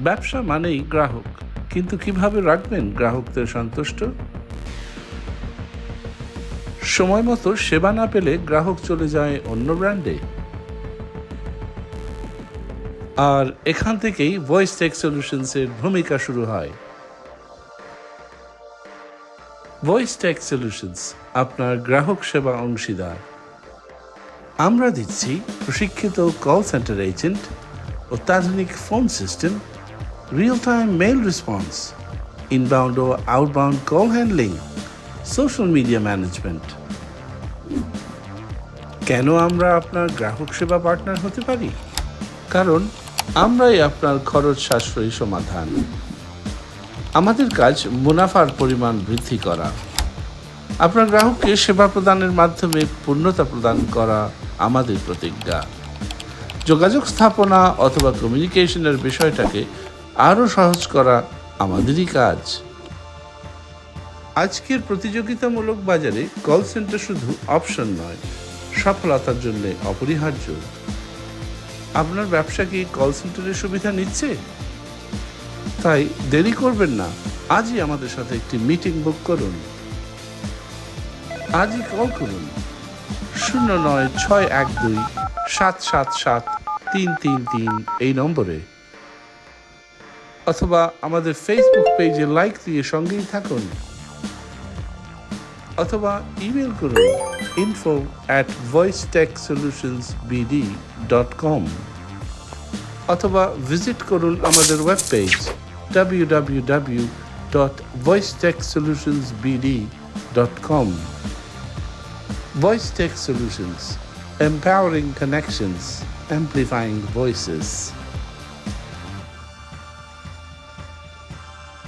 ব্যবসা মানেই গ্রাহক। কিন্তু কীভাবে রাখবেন গ্রাহকদের সন্তুষ্ট? সময় মতো সেবা না পেলে গ্রাহক চলে যায় অন্য ব্র্যান্ডে। আর এখান থেকেই ভয়েস টেক সলিউশনসের ভূমিকা শুরু হয়। ভয়েস টেক সলিউশনস আপনার গ্রাহক সেবা অংশীদার। আমরা দিচ্ছি প্রশিক্ষিত কল সেন্টার এজেন্ট, অত্যাধুনিক phone system real time mail response inbound ও outbound call handling social media management কেন আমরা আপনার গ্রাহক সেবা পার্টনার হতে পারি? কারণ আমরাই আপনার খরচ সাশ্রয়ী সমাধান। আমাদের কাজ মুনাফার পরিমাণ বৃদ্ধি করা। আপনার গ্রাহককে সেবা প্রদানের মাধ্যমে পূর্ণতা প্রদান করা আমাদের প্রতিজ্ঞা। যোগাযোগ স্থাপনা অথবা কমিউনিকেশনের বিষয়টাকে আরও সহজ করা আমাদেরই কাজ। আজকের প্রতিযোগিতামূলক বাজারে কল সেন্টার শুধু অপশন নয়, সফলতার জন্য অপরিহার্য। আপনার ব্যবসা কি কল সেন্টারের সুবিধা নিচ্ছে? তাই দেরি করবেন না, আজই আমাদের সাথে একটি মিটিং বুক করুন। আজই কল করুন, শূন্য নয় ছয় এক দুই সাত সাত সাত তিন তিন তিন এই নম্বরে। অথবা আমাদের ফেসবুক পেজে লাইক দিয়ে সঙ্গেই থাকুন অথবা ইমেল করুন info at voice tech solutions BD dot com অথবা ভিজিট করুন আমাদের web page W W W dot voice tech solutions BD dot com voice tech solutions empowering connections, amplifying voices.